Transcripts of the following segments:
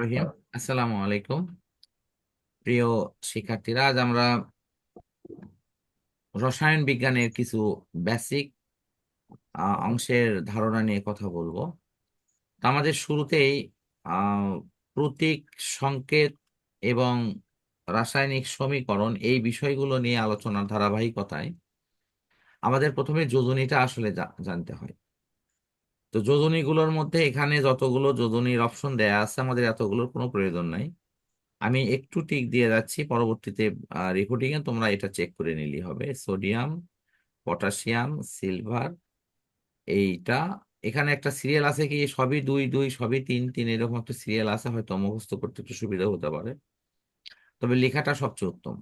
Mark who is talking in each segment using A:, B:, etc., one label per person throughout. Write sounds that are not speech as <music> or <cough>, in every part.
A: রহিম আসসালামু আলাইকুম প্রিয় শিক্ষার্থীরা, আজ আমরা রসায়ন বিজ্ঞানের কিছু বেসিক অংশের ধারণা নিয়ে কথা বলব। তো আমাদের শুরুতেই প্রতীক, সংকেত এবং রাসায়নিক সমীকরণ এই বিষয়গুলো নিয়ে আলোচনার ধারাবাহিকতায় আমাদের প্রথমে যোজনীটা আসলে জানতে হয়। তো যোজনীগুলোর মধ্যে এখানে যতগুলো যোজনীর অপশন দেয়া আছে, আমাদের এতগুলোর কোনো প্রয়োজন নাই। আমি একটু টিক দিয়ে যাচ্ছি, পরবর্তীতে রেকর্ডিং এ তোমরা এটা চেক করে নিলেই হবে। সোডিয়াম পটাশিয়াম সিলভার এইটা। এখানে একটা সিরিয়াল আছে কি, সবই দুই দুই, সবই তিন তিন, এরকম একটা সিরিয়াল আছে, হয়তো মুখস্থ করতে একটু সুবিধা হতে পারে। তবে লেখাটা সবচেয়ে উত্তম।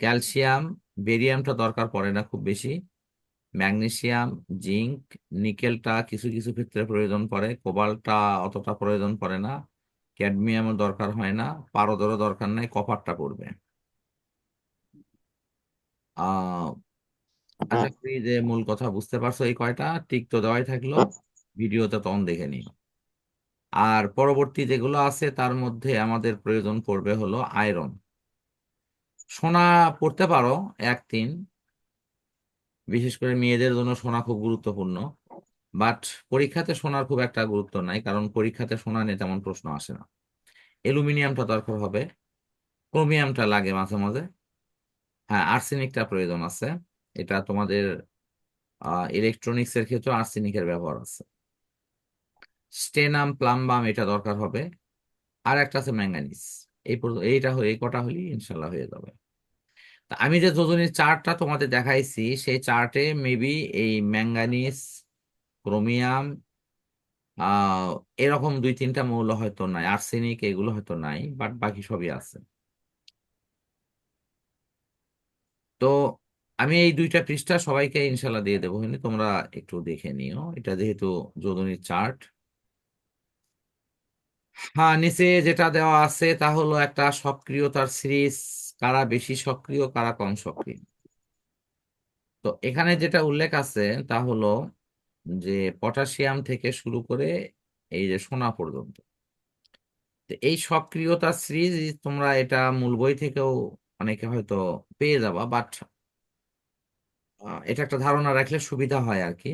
A: ক্যালসিয়াম বেরিয়ামটা দরকার পড়ে না খুব বেশি। ম্যাগনেসিয়াম জিঙ্ক নিকেলটা কিছু কিছু ক্ষেত্রে প্রয়োজন পড়ে, কোবাল্টটা অতটা প্রয়োজন পড়ে না ক্যাডমিয়ামের দরকার হয় না, পারদরও দরকার নাই, কপারটা পড়বে। আশা করি যে মূল কথা বুঝতে পারছ এই কয়টা, টিক তো দেওয়াই থাকল ভিডিওতে তখন দেখে নিও। আর পরবর্তী যেগুলো আছে, তার মধ্যে আমাদের প্রয়োজন পড়বে হলো আয়রন। সোনা পড়তে পারো, এক, তিন বিশেষ করে মেয়েদের জন্য সোনা খুব গুরুত্বপূর্ণ বাট পরীক্ষাতে সোনার খুব একটা গুরুত্ব নাই, কারণ পরীক্ষাতে সোনা নিয়ে তেমন প্রশ্ন আসে না। অ্যালুমিনিয়ামটা দরকার হবে, ক্রোমিয়ামটা লাগে মাঝে মাঝে। হ্যাঁ আর্সেনিকটা প্রয়োজন আছে, এটা তোমাদের ইলেকট্রনিক্স এর ক্ষেত্রে আর্সেনিকের ব্যবহার আছে। স্টেনাম, প্লাম্বাম এটা দরকার হবে। আর একটা আছে ম্যাঙ্গানিজ এই এইটা হয়ে কটা হলেই ইনশাল্লাহ হয়ে যাবে। আমি যে যোজনীর চার্টটা তোমাদের দেখাইছি, সেই চার্টে মেবি এই ম্যাঙ্গানিজ, ক্রোমিয়াম আহ এরকম দুই তিনটা মৌল হয়তো নাই, আর্সেনিক এগুলো হয়তো নাই, বাট বাকি সবই আছে। তো আমি এই দুইটা পৃষ্ঠা সবাইকে ইনশাল্লাহ দিয়ে দেবো হলে তোমরা একটু দেখে নিও। এটা যেহেতু যোজনীর চার্ট। হ্যাঁ নিচে যেটা দেওয়া আছে তা হলো একটা সক্রিয়তার সিরিজ। কারা বেশি সক্রিয়, কারা কম সক্রিয়? তো এখানে যেটা উল্লেখ আছে তা হলো যে পটাশিয়াম থেকে শুরু করে এই যে সোনা পর্যন্ত। এই সক্রিয়তার সিরিজ তোমরা এটা মূল বই থেকেও অনেকে হয়তো পেয়ে যাবা বাট এটা একটা ধারণা রাখলে সুবিধা হয় আর কি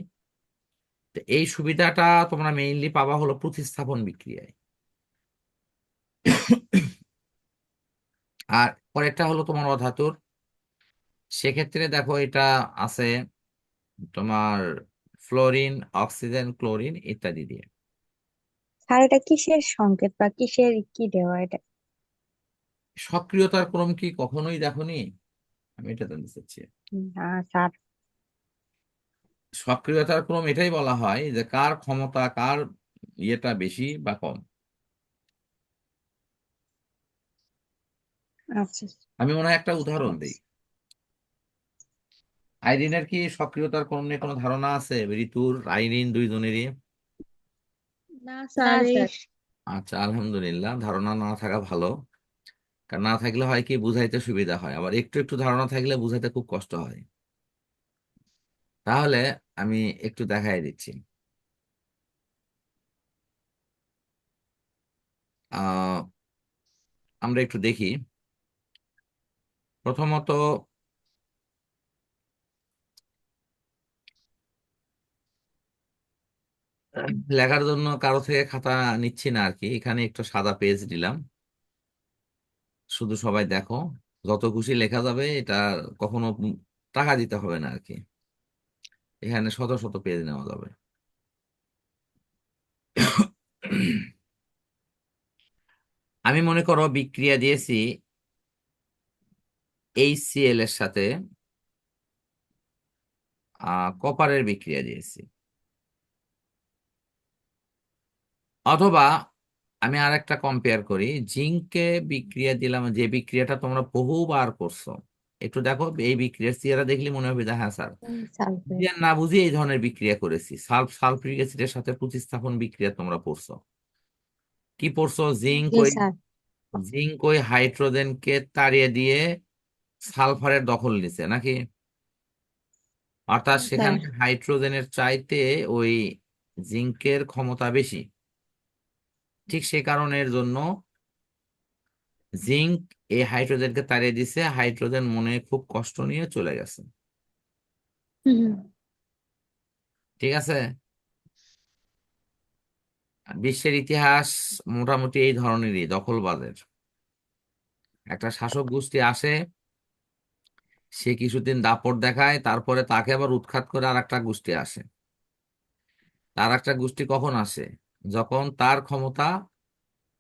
A: এই সুবিধাটা তোমরা মেইনলি পাবা হলো প্রতিস্থাপন বিক্রিয়ায়। আর পরেরটা হলো তোমার অধাতুর। সেক্ষেত্রে দেখো এটা আছে তোমার ফ্লোরিন অক্সিজেন ক্লোরিন ইত্যাদি দিয়ে।
B: স্যার এটা কিসের সংকেত বা কিসের কি দেওয়া এটা?
A: সক্রিয়তার ক্রম কি কখনোই দেখোনি? আমি এটা জানতে চাচ্ছি।
B: না স্যার।
A: সক্রিয়তার ক্রম এটাই বলা হয় যে কার ক্ষমতা কার ইয়েটা বেশি বা কম? আমি মনে হয় একটা উদাহরণ দিই। আইরিনের কি সক্রিয়তার ক্রম নিয়ে কোনো ধারণা আছে? ঋতুর আইরিন দুইজনেরই? আচ্ছা আলহামদুলিল্লাহ ধারণা না থাকা ভালো। কারণ না থাকলে হয় কি বুঝাইতে সুবিধা হয়। আবার একটু একটু ধারণা থাকলে বুঝাইতে খুব কষ্ট হয়। তাহলে আমি একটু দেখাই দিচ্ছি। আহ আমরা একটু দেখি। প্রথমত, লেখার জন্য কারও থেকে খাতা নিচ্ছি না আর কি। এখানে একটু সাদা পেজ দিলাম শুধু সবাই দেখো, যত খুশি লেখা যাবে, এটা কখনো টাকা দিতে হবে না আর কি। এখানে শত শত পেজ নেওয়া যাবে। আমি মনে করো বিক্রিয়া দিয়েছি এইচসিএল এর সাথে কপারের বিক্রিয়া দিয়েছি। অথবা আমি আর একটা কম্পেয়ার করি জিঙ্কে বিক্রিয়া দিলাম যে বিক্রিয়াটা তোমরা বহুবার করছ। একটু দেখো এই বিক্রিয়ার চেহারা দেখলে মনে হবে যে হ্যাঁ স্যার। না বুঝি এই ধরনের বিক্রিয়া করেছি। সালফ সালফিউরিক অ্যাসিডের সাথে প্রতিস্থাপন বিক্রিয়া তোমরা পড়ছো কি পড়ছো জিঙ্ক ওই জিঙ্ক ওই হাইড্রোজেনকে তাড়িয়ে দিয়ে সালফারের দখল নিছে নাকি? অর্থাৎ
B: স্যার
A: সেখানে হাইড্রোজেনের চাইতে ওই জিঙ্কের ক্ষমতা বেশি। ঠিক সে কারণের জন্য জিঙ্ক এই হাইড্রোজেনকে তাড়িয়ে দিছে হাইড্রোজেন মনে খুব কষ্ট নিয়ে চলে গেছে। ঠিক আছে? বিশ্বের ইতিহাস মোটামুটি এই ধরনেরই দখলবাজের। একটা শাসক গোষ্ঠী আসে সে কিছুদিন দাপট দেখায়, তারপরে তাকে আবার উৎখাত করে আর একটা গোষ্ঠী আসে। তার একটা গোষ্ঠী কখন আসে? যখন তার ক্ষমতা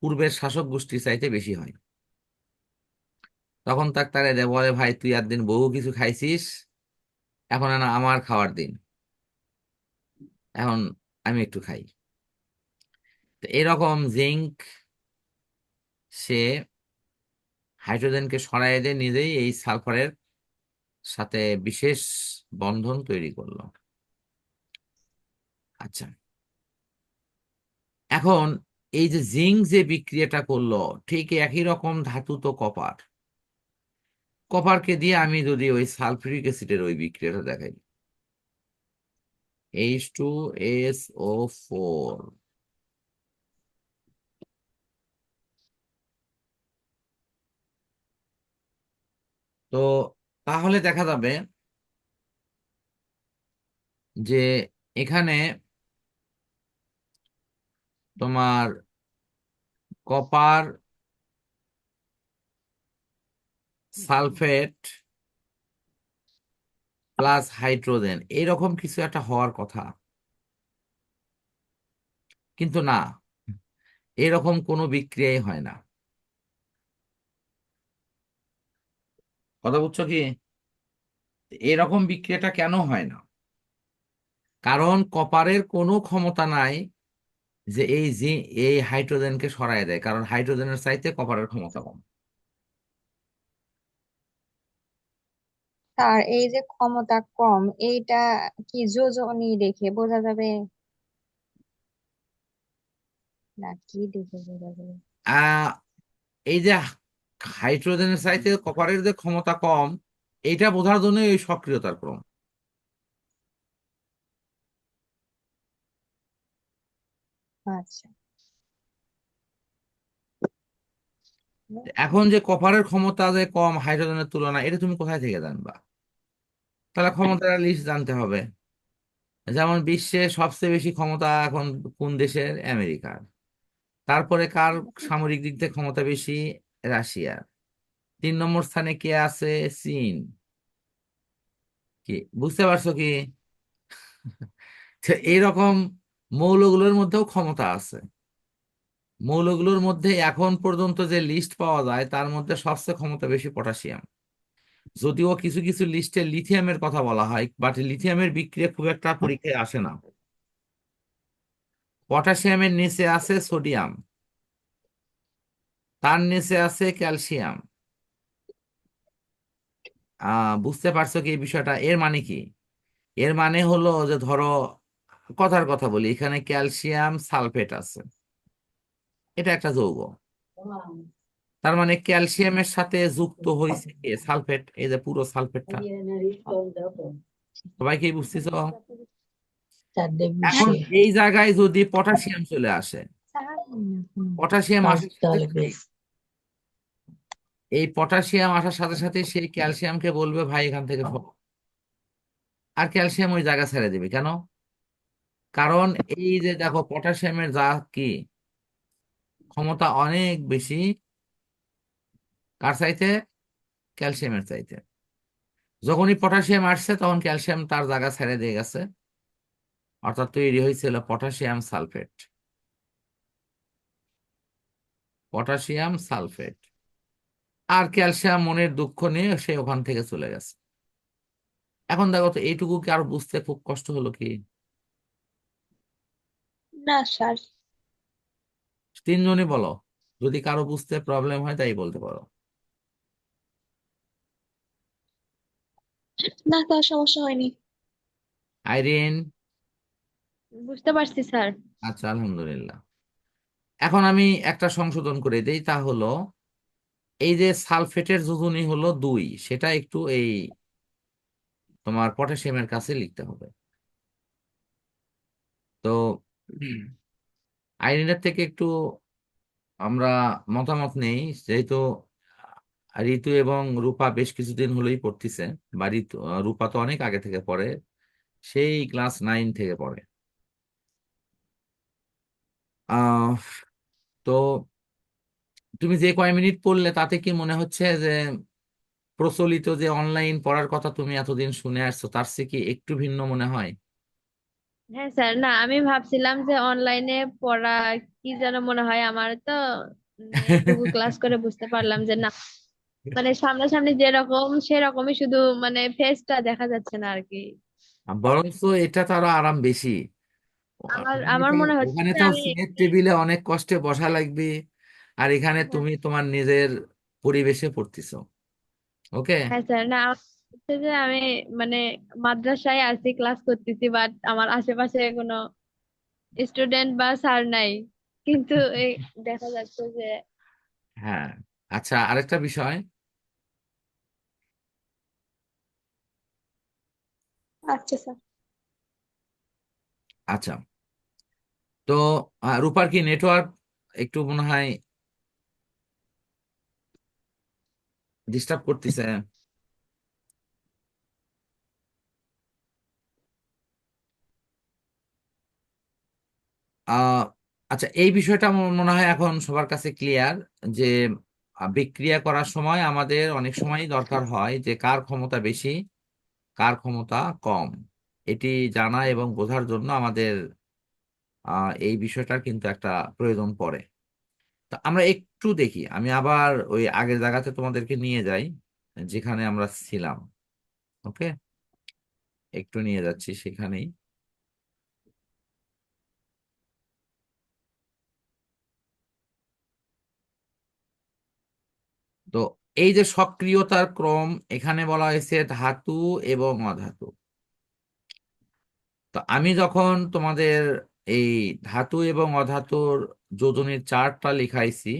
A: পূর্বের শাসক গোষ্ঠীর চাইতে বেশি হয়। তখন তাক তারে দেয়, বলে, ভাই, তুই একদিন বহু কিছু খাইছিস, এখন না আমার খাওয়ার দিন। এখন আমি একটু খাই। তো এরকম জিঙ্ক, সে হাইড্রোজেনকে সরাই দিয়ে নিজেই এই সালফারের সাথে বিশেষ বন্ধন তৈরি করল আচ্ছা। এখন এই যে জিঙ্ক যে বিক্রিয়াটা করল, ঠিক একই রকম ধাতু তো কপার। কপারকে দিয়ে আমি যদি ওই সালফিউরিক অ্যাসিডের ওই বিক্রিয়াটা দেখাই। H two S O four তো তাহলে দেখা যাবে যে এখানে তোমার কপার সালফেট প্লাস হাইড্রোজেন এইরকম কিছু একটা হওয়ার কথা। কিন্তু না, এরকম কোনো বিক্রিয়াই হয় না। কথা বুঝছ কি? এরকম বিক্রিয়াটা কেন হয় না? কারণ কপারের কোনো ক্ষমতা নাই যে এই জি এই হাইড্রোজেনকে সরায় দেয় কারণ হাইড্রোজেনের চাইতে কপারের ক্ষমতা কম।
B: এই যে ক্ষমতা কম এইটা কি যোজনী দেখে বোঝা যাবে? না কি দেখে বোঝা যাবে?
A: আহ এই যে হাইড্রোজেনের চাইতে কপারের যে ক্ষমতা কম এটা বোঝার জন্য এই সক্রিয়তার ক্রম।
B: আচ্ছা।
A: এখন যে কপারের ক্ষমতা যে কম হাইড্রোজেনের তুলনায় এটা তুমি কোথায় থেকে জানবা? তাহলে ক্ষমতার লিস্ট জানতে হবে। যেমন বিশ্বে সবচেয়ে বেশি ক্ষমতা এখন কোন দেশের? আমেরিকার। তারপরে কার সামরিক দিক থেকে ক্ষমতা বেশি? রাশিয়ার তিন নম্বর স্থানে কে আছে? চীন। কি? বুঝতে পারছ কি? <laughs> এইরকম মৌলগুলোর মধ্যেও ক্ষমতা আছে। মৌলগুলোর মধ্যে এখন পর্যন্ত যে লিস্ট পাওয়া যায়, তার মধ্যে সবচেয়ে ক্ষমতা বেশি পটাশিয়াম। যদিও কিছু কিছু লিস্টে লিথিয়ামের কথা বলা হয় বাট লিথিয়ামের বিক্রিয়া খুব একটা পরীক্ষায় আসে না। পটাশিয়ামের নিচে আছে সোডিয়াম তার নিচে আছে ক্যালসিয়াম। বুঝতে পারছ কি এই বিষয়টা? এর মানে কি? এর মানে হলো যে ধরো, কথার কথা বলি, এখানে ক্যালসিয়াম সালফেট আছে। এটা একটা যৌগ। তার মানে ক্যালসিয়ামের সাথে যুক্ত হয়েছে সালফেট। এই যে পুরো সালফেটটা। সবাই কি বুঝতেছো? এখন এই জায়গায় যদি পটাশিয়াম চলে আসে, পটাশিয়াম আসে এই পটাশিয়াম আসার সাথে সাথে সেই ক্যালসিয়ামকে বলবে, ভাই, এখান থেকে। আর ক্যালসিয়াম ওই জায়গা ছেড়ে দিবে। কেন? কারণ এই যে দেখো পটাশিয়ামের যা কি, ক্ষমতা অনেক বেশি। কার চাইতে? ক্যালসিয়ামের চাইতে। যখনই পটাশিয়াম আসছে, তখন ক্যালসিয়াম তার জায়গা ছেড়ে দিয়ে গেছে। অর্থাৎ তৈরি হয়েছিল পটাশিয়াম সালফেট পটাশিয়াম সালফেট আর ক্যালসিয়াম মনের দুঃখ নিয়ে সে ওখান থেকে চলে গেছে। এখন দেখো তো এইটুকু কি আর বুঝতে খুব কষ্ট হলো কি?
B: না স্যার।
A: তিনজনই বলো যদি কারও বুঝতে প্রবলেম হয় তাই বলতে পারো।
B: না স্যার সমস্যা হয়নি।
A: আইরিন?
B: বুঝতে পারছি স্যার।
A: আচ্ছা আলহামদুলিল্লাহ। এখন আমি একটা সংশোধন করে দেই তা হলো এই যে সালফেটের যোজনী হলো দুই, সেটা একটু এই তোমার পটাশিয়ামের কাছে লিখতে হবে। তো আইরিনের থেকে একটু আমরা মতামত নেই, যেহেতু ঋতু এবং রূপা বেশ কিছুদিন হলেই পড়তেছে, বা ঋতু রূপা তো অনেক আগে থেকে পড়ে, সেই ক্লাস নাইন থেকে পড়ে। আহ, তো তুমি যে কয় মিনিট পড়লে তাতে কি মনে হচ্ছে যে প্রচলিত যে অনলাইন পড়ার কথা তুমি এতদিন শুনে আসছো তার চেয়ে কি একটু ভিন্ন মনে হয়?
C: হ্যাঁ স্যার না আমি ভাবছিলাম যে অনলাইনে পড়া কি যেন মনে হয় আমার তো উম, এইটুকু ক্লাস করে বুঝতে পারলাম যে না মানে সামনাসামনি যেরকম সেরকমই শুধু মানে ফেসটা দেখা যাচ্ছে না আর কি
A: বরঞ্চ এটা তো আরও আরাম বেশি।
C: আমার আমার মনে হচ্ছে
A: ওখানে তো
C: আমি এখানে
A: টেবিলে অনেক কষ্টে বসা লাগবে। আর এখানে
C: হ্যাঁ।
A: তুমি তোমার নিজের পরিবেশে পড়তেছো ওকে?
C: হ্যাঁ স্যার না হচ্ছে যে আমি মানে মাদ্রাসায় আছি ক্লাস করতেছি বাট আমার আশেপাশে কোনো স্টুডেন্ট বা স্যার নাই। কিন্তু এই দেখা যাচ্ছে যে
A: হ্যাঁ আচ্ছা আরেকটা বিষয়।
B: আচ্ছা স্যার।
A: আচ্ছা তো রূপার কি নেটওয়ার্ক একটু মনে হয় ডিস্টার্ব করতেছে। আচ্ছা এই বিষয়টা মনে হয় এখন সবার কাছে ক্লিয়ার যে বিক্রিয়া করার সময় আমাদের অনেক সময় দরকার হয় যে, কার ক্ষমতা বেশি, কার ক্ষমতা কম। এটি জানা এবং বোঝার জন্য আমাদের এই বিষয়টার কিন্তু একটা প্রয়োজন পড়ে। তো আমরা একটু দেখি। আমি আবার ওই আগের জায়গাতে তোমাদেরকে নিয়ে যাই, যেখানে আমরা ছিলাম। ওকে? একটু নিয়ে যাচ্ছি সেখানেই। তো এই যে সক্রিয়তার ক্রম, এখানে বলা হয়েছে ধাতু এবং অধাতু। তো আমি যখন তোমাদের এই ধাতু এবং অধাতুর যোজনীর চার্টটা লেখাইছি,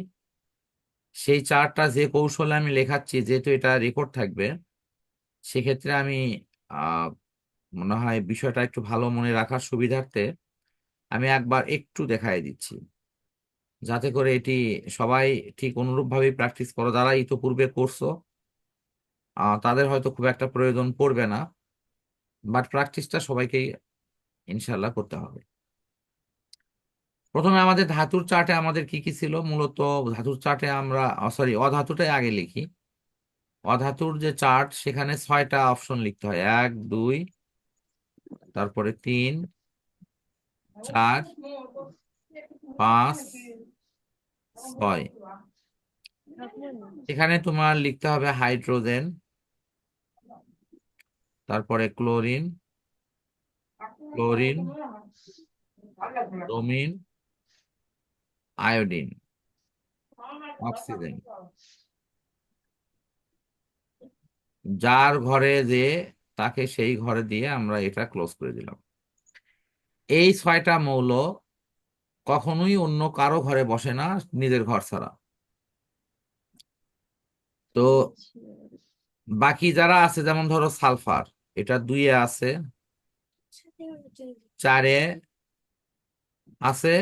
A: সেই চার্টটা যে কৌশলে আমি লেখাচ্ছি, যেহেতু এটা রেকর্ড থাকবে, সেক্ষেত্রে আমি মনে হয় বিষয়টা একটু ভালো মনে রাখার সুবিধার্থে আমি একবার একটু দেখাই দিচ্ছি। যাতে করে এটি সবাই ঠিক অনুরূপভাবেই প্র্যাকটিস করো। যারা ইতোপূর্বে করছ তাদের হয়তো খুব একটা প্রয়োজন পড়বে না বাট প্র্যাকটিসটা সবাইকেই ইনশাল্লাহ করতে হবে। প্রথমে আমাদের ধাতুর চার্টে আমাদের কি কি ছিল? মূলত ধাতুর চার্টে আমরা সরি অধাতুটাই আগে লিখি। অধাতুর যে চার্ট, সেখানে ছয়টা অপশন লিখতে হয়। এক, দুই, তারপরে তিন, চার, পাঁচ, ছয়। এখানে তোমার লিখতে হবে হাইড্রোজেন, তারপরে chlorine chlorine, bromine iodine oxygen. যার ঘরে যে তাকে সেই ঘরে দিয়ে আমরা এটা ক্লোজ করে দিলাম। এই ছয়টা মৌল কখনোই অন্য কারও ঘরে বসে না নিজের ঘর ছাড়া। তো বাকি যারা আছে যেমন ধরো সালফার এটা দুইয়ে আছে চারে আছে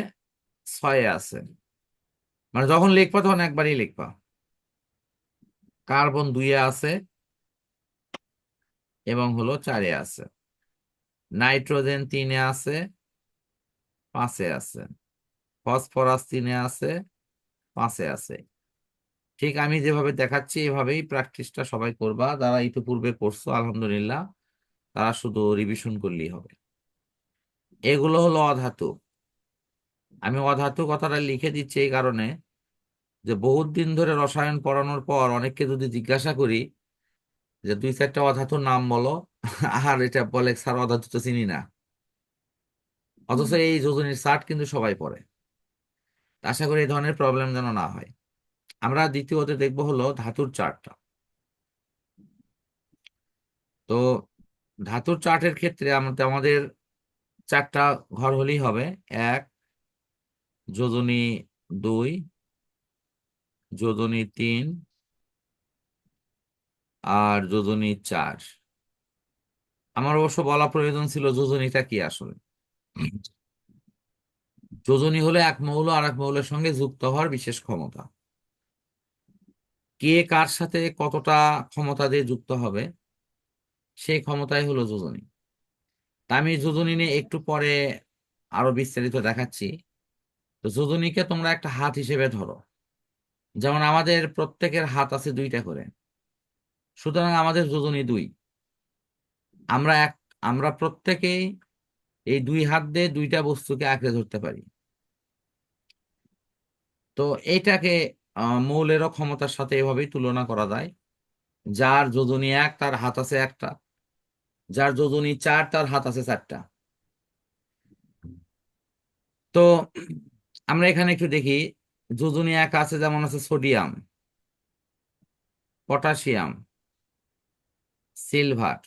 A: ছয়ে আছে। মানে যখন লিখবা, তখন একবারই লিখবা। কার্বন দুইয়ে আছে এবং হলো চারে আছে। নাইট্রোজেন তিনে আছে, পাঁচে আছে। ফসফরাস তিনে আছে, পাঁচে আছে। ঠিক আমি যেভাবে দেখাচ্ছি, এভাবেই প্র্যাকটিসটা সবাই করবা। যারা ইতিপূর্বে করছ, আলহামদুলিল্লাহ, তারা শুধু রিভিশন করলেই হবে। এগুলো হলো অধাতু। আমি অধাতু কথাটা লিখে দিচ্ছি এই কারণে যে বহুত দিন ধরে রসায়ন পড়ানোর পর অনেককে যদি জিজ্ঞাসা করি যে দুই চারটা অধাতুর নাম বলো। <laughs> আর এটা বলে স্যার অধাতু তো চিনি না। অথচ এই যোজনীর চার্ট কিন্তু সবাই পড়ে। আশা করি এই ধরনের প্রবলেম যেন না হয়। আমরা দ্বিতীয়তে দেখব হলো ধাতুর চার্টটা তো ধাতুর চার্টের ক্ষেত্রে আমাদের আমাদের চারটা ঘর হলেই হবে। এক যোজনী দুই, যোজনী তিন আর যোজনী চার। আমার অবশ্য বলা প্রয়োজন ছিল যোজনীটা কি আসলে? যোজনী হলো এক মৌল আর এক মৌলের সঙ্গে যুক্ত হওয়ার বিশেষ ক্ষমতা। কে কার সাথে কতটা ক্ষমতা দিয়ে যুক্ত হবে, সেই ক্ষমতাই হলো যোজনী। তা আমি যোজনী নিয়ে একটু পরে আরও বিস্তারিত দেখাচ্ছি। তো যোজনীকে তোমরা একটা হাত হিসেবে ধরো। যেমন আমাদের প্রত্যেকের হাত আছে দুইটা করে। সুতরাং আমাদের যোজনী দুই। আমরা এক, আমরা প্রত্যেকেই এই দুই হাত দিয়ে দুইটা বস্তুকে আঁকড়ে ধরতে পারি। তো এটাকে মৌলেরও ক্ষমতার সাথে এভাবেই তুলনা করা যায়। যার যোজনী এক, তার হাত আছে একটা। যার যোজনী চার, তার হাত আছে চারটা। তো আমরা এখানে একটু দেখি, যোজনী এক আছে যেমন আছে সোডিয়াম, পটাশিয়াম, সিলভার।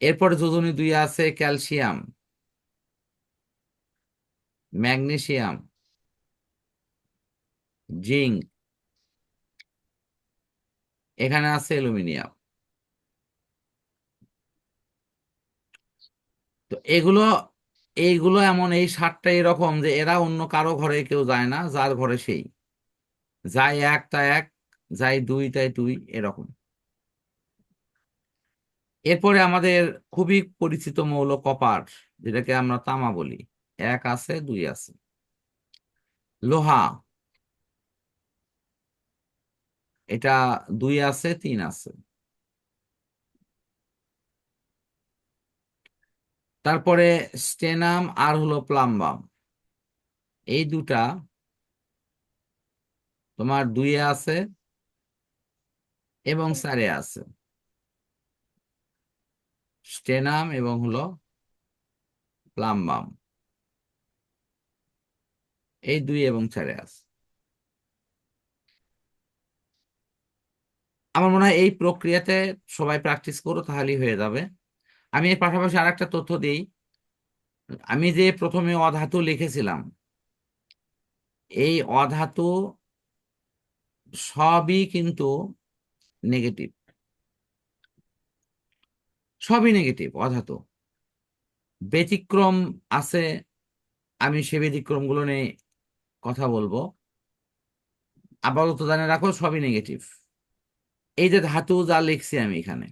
A: এরপরে যোজনী দুই আছে, ক্যালসিয়াম, ম্যাগনেসিয়াম, জিঙ্ক। এখানে আছে অ্যালুমিনিয়াম। তো এগুলো এইগুলো এমন, এই সারটা এরকম যে এরা অন্য কারও ঘরে কেউ যায় না, যার ঘরে সেই। যায় এক তা এক যায় দুই, তাই দুই, এরকম। এরপরে আমাদের খুবই পরিচিত মৌল কপার, যেটাকে আমরা তামা বলি। এক আছে, দুই আছে। লোহা। এটা দুই আছে, তিন আছে। তারপরে স্টেনাম আর হলো প্লাম্বাম এই দুটা তোমার দুইয়ে আছে এবং চারে আছে। স্টেনাম এবং হলো প্লাম্বাম এই দুই এবং চারে আছে। আমার মনে হয় এই প্রক্রিয়াতে সবাই প্র্যাকটিস করো, তাহলেই হয়ে যাবে। আমি এর পাশাপাশি আরেকটা তথ্য দিই। আমি যে প্রথমে অধাতু লিখেছিলাম, এই অধাতু সবই কিন্তু নেগেটিভ সবই নেগেটিভ অধাতু। ব্যতিক্রম আছে, আমি সে ব্যতিক্রমগুলো নিয়ে কথা বলব। আপাতত জানে রাখো, সবই নেগেটিভ এই যে ধাতু যা লিখছি আমি এখানে,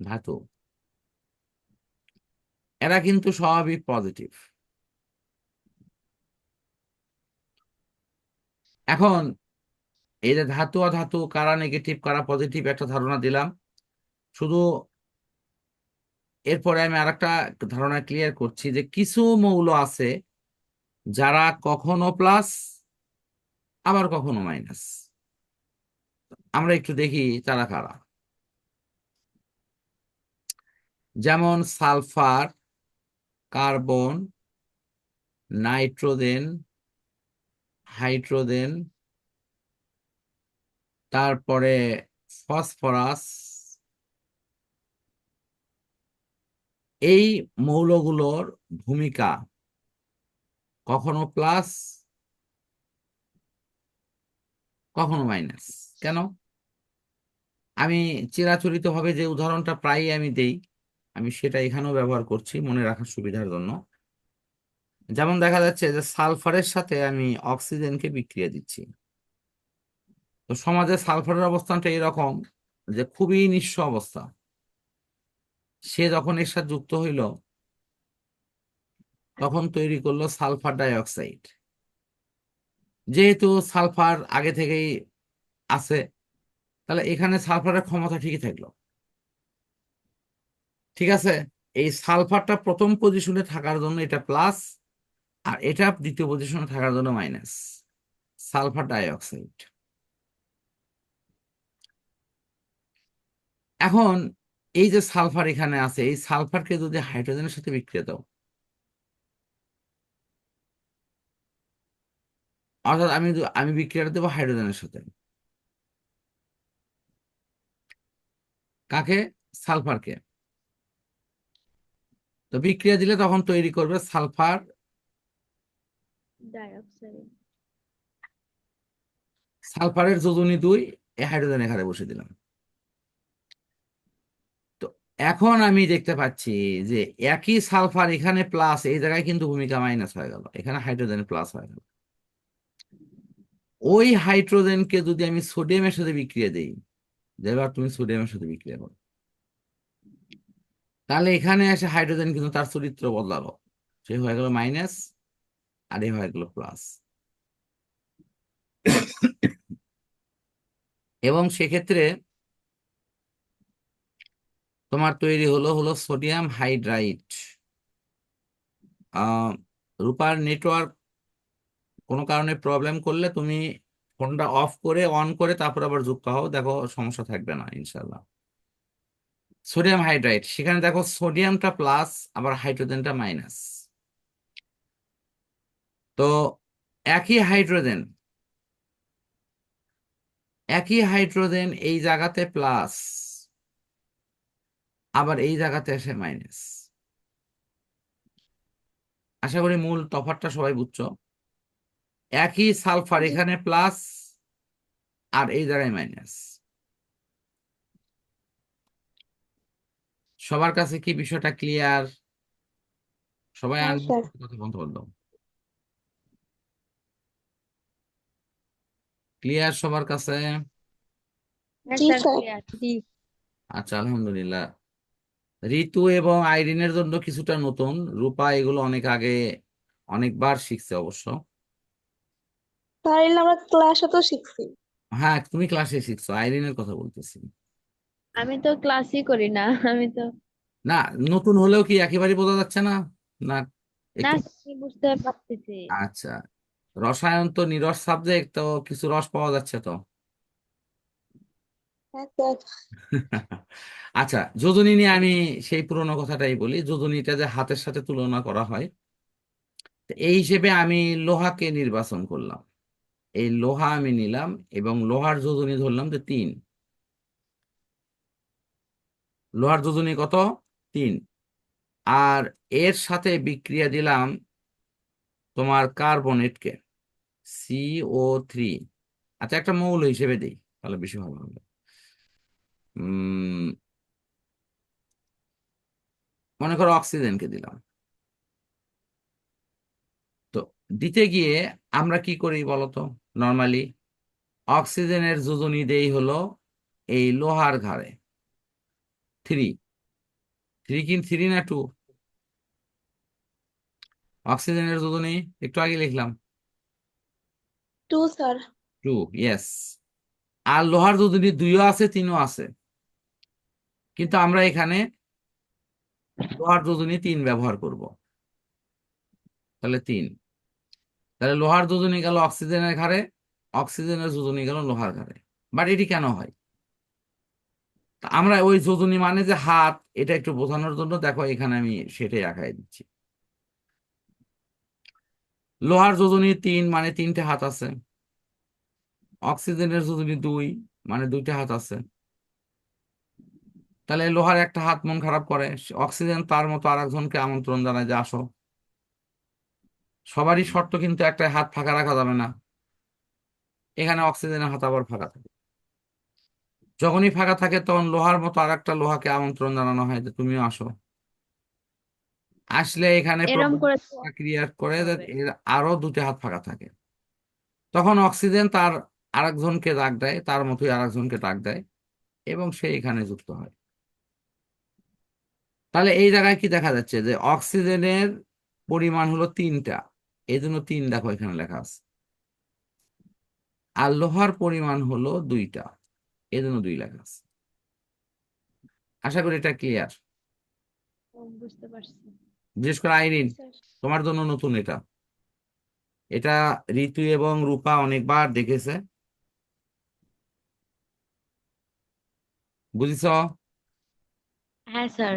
A: ধাতু। এরা কিন্তু সবই পজিটিভ এখন এই যে ধাতু অধাতু কারা নেগেটিভ কারা পজিটিভ একটা ধারণা দিলাম। শুধু এরপরে আমি আরেকটা ধারণা ক্লিয়ার করছি যে কিছু মৌল আছে যারা কখনো প্লাস আবার কখনো মাইনাস আমরা একটু দেখি তারা কারা। যেমন সালফার কার্বন, নাইট্রোজেন, হাইড্রোজেন, তারপরে ফসফরাস। এই মৌলগুলোর ভূমিকা কখনো প্লাস, কখনো মাইনাস। কেন? আমি চিরাচরিতভাবে যে উদাহরণটা প্রায়ই আমি দেই আমি সেটা এখানেও ব্যবহার করছি মনে রাখার সুবিধার জন্য। যেমন দেখা যাচ্ছে যে সালফারের সাথে আমি অক্সিজেনকে বিক্রিয়া দিচ্ছি। তো সমাজে সালফারের অবস্থানটা এরকম যে খুবই নিঃস্ব অবস্থা। সে যখন এর সাথে যুক্ত হইল, তখন তৈরি করল সালফার ডাই অক্সাইড যেহেতু সালফার আগে থেকেই আছে, তাহলে এখানে সালফারের ক্ষমতা ঠিকই থাকল। ঠিক আছে? এই সালফারটা প্রথম পজিশনে থাকার জন্য এটা প্লাস আর এটা দ্বিতীয় পজিশনে থাকার জন্য মাইনাস সালফার ডাই অক্সাইড এখন এই যে সালফার এখানে আছে, এই সালফারকে যদি হাইড্রোজেনের সাথে বিক্রিয়া দাও, অর্থাৎ আমি আমি বিক্রিয়াটা দেবো হাইড্রোজেনের সাথে। কাকে? সালফারকে। তো বিক্রিয়া দিলে তখন তৈরি করবে সালফার। সালফারের যোজনী দুই এ হাইড্রোজেন এখানে বসে দিলাম। তো এখন আমি দেখতে পাচ্ছি যে একই সালফার এখানে প্লাস এই জায়গায় কিন্তু ভূমিকা মাইনাস হয়ে গেল। এখানে হাইড্রোজেন প্লাস হয়ে গেল। ওই হাইড্রোজেনকে যদি আমি সোডিয়ামের সাথে বিক্রিয়া দেই যেবার তুমি সোডিয়ামের সাথে বিক্রিয়া করো। তাহলে এখানে এসে হাইড্রোজেন কিন্তু তার চরিত্র বদলালো। সে হয়ে গেল মাইনাস আর এ হয়ে গেল প্লাস এবং সেক্ষেত্রে তোমার তৈরি হলো হলো সোডিয়াম হাইড্রাইট রূপার নেটওয়ার্ক কোনো কারণে প্রবলেম করলে তুমি ফোনটা অফ করে অন করে, তারপর আবার যুক্ত হও। দেখো সমস্যা থাকবে না ইনশাল্লাহ সোডিয়াম হাইড্রাইট সেখানে দেখো সোডিয়ামটা প্লাস আবার হাইড্রোজেনটা মাইনাস তো একই হাইড্রোজেন একই হাইড্রোজেন এই জায়গাতে প্লাস আবার এই জায়গাতে আসে মাইনাস আশা করি মূল তফাৎটা সবাই বুঝছ? একই সালফার এখানে প্লাস আর এই জায়গায় মাইনাস সবার কাছে কি বিষয়টা ক্লিয়ার সবাই
B: হ্যাঁ,
A: কথা বলতে বলল। ক্লিয়ার সবার কাছে?
C: হ্যাঁ
A: আচ্ছা আলহামদুলিল্লাহ। ঋতু এবং আইরিনের জন্য কিছুটা নতুন। রূপা এগুলো অনেক আগে অনেকবার শিখছে অবশ্য।
B: আমরা ক্লাসে তো শিখছি।
A: হ্যাঁ তুমি ক্লাসে শিখছো আইরিনের কথা বলতেছি।
C: আমি তো ক্লাসই করি না আমি তো
A: না নতুন হলেও কি একেবারে বোঝা যাচ্ছে না? না
C: না বুঝতে পারতেছি।
A: আচ্ছা রসায়ন তো নিরস সাবজেক্ট তো কিছু রস পাওয়া যাচ্ছে তো।
B: হ্যাঁ <laughs>
A: আচ্ছা যোজনী নিয়ে আমি সেই পুরোনো কথাটাই বলি। যোজনীটা যে হাতের সাথে তুলনা করা হয় তো এই হিসেবে আমি লোহাকে নির্বাচন করলাম। এই লোহা আমি নিলাম এবং লোহার যোজনী ধরলাম যে তিন। লোহার যোজনী কত? তিন। আর এর সাথে বিক্রিয়া দিলাম তোমার কার্বনেটকে সিও থ্রি আচ্ছা একটা মৌল হিসেবে দিই, তাহলে বেশি ভালো হবে। মনে করো অক্সিজেনকে দিলাম। তো দিতে গিয়ে আমরা কি করি বলতো? নর্মালি অক্সিজেনের যোজনী দেই হলো এই লোহার ঘাড়ে। থ্রি থ্রি কি? থ্রি না টু অক্সিজেনের যোজনী একটু আগে লিখলাম।
B: টু স্যার
A: টু ইয়েস আর লোহার যোজনী দুইও আছে তিনও আছে। কিন্তু আমরা এখানে লোহার যোজনী তিন ব্যবহার করব। তাহলে তিন। তাহলে লোহার যোজনী গেল অক্সিজেনের ঘাড়ে অক্সিজেনের যোজনী গেল লোহার ঘাড়ে। বাট এটি কেন হয়? আমরা ওই যোজনী মানে যে হাত, এটা একটু বোঝানোর জন্য দেখো এখানে আমি সেটাই আঁকাই দিচ্ছি। লোহার যোজনী তিন মানে তিনটে হাত আছে। অক্সিজেনের যোজনী দুই মানে দুইটা হাত আছে। তাহলে লোহার একটা হাত মন খারাপ করে। অক্সিজেন তার মতো আরেকজনকে আমন্ত্রণ জানায় যে আসো। সবারই শর্ত কিন্তু একটা হাত ফাঁকা রাখা যাবে না। এখানে অক্সিজেনের হাত আবার ফাঁকা থাকে। যখনই ফাঁকা থাকে তখন লোহার মতো আর একটা লোহাকে আমন্ত্রণ জানানো হয় যে তুমিও আসো। আসলে এখানে
C: এরম করে
A: ক্রিয়েট করে। এর আরও দুটি হাত ফাঁকা থাকে। তখন অক্সিজেন তার আরেকজনকে ডাক দেয় তার মতোই আরেকজনকে ডাক দেয় এবং সে এখানে যুক্ত হয়। তাহলে এই জায়গায় কি দেখা যাচ্ছে যে অক্সিজেনের পরিমাণ হলো তিনটা। এই জন্য তিন দেখো এখানে লেখা আছে। আর লোহার পরিমাণ হলো দুইটা। এই জন্য দুই লাখ আছে। আশা করি এটা ক্লিয়ার
C: বুঝতে পারছি।
A: বিশেষ করে আইরিন তোমার জন্য নতুন এটা। এটা ঋতু এবং রূপা অনেকবার দেখেছে। বুঝিছ?
C: হ্যাঁ স্যার।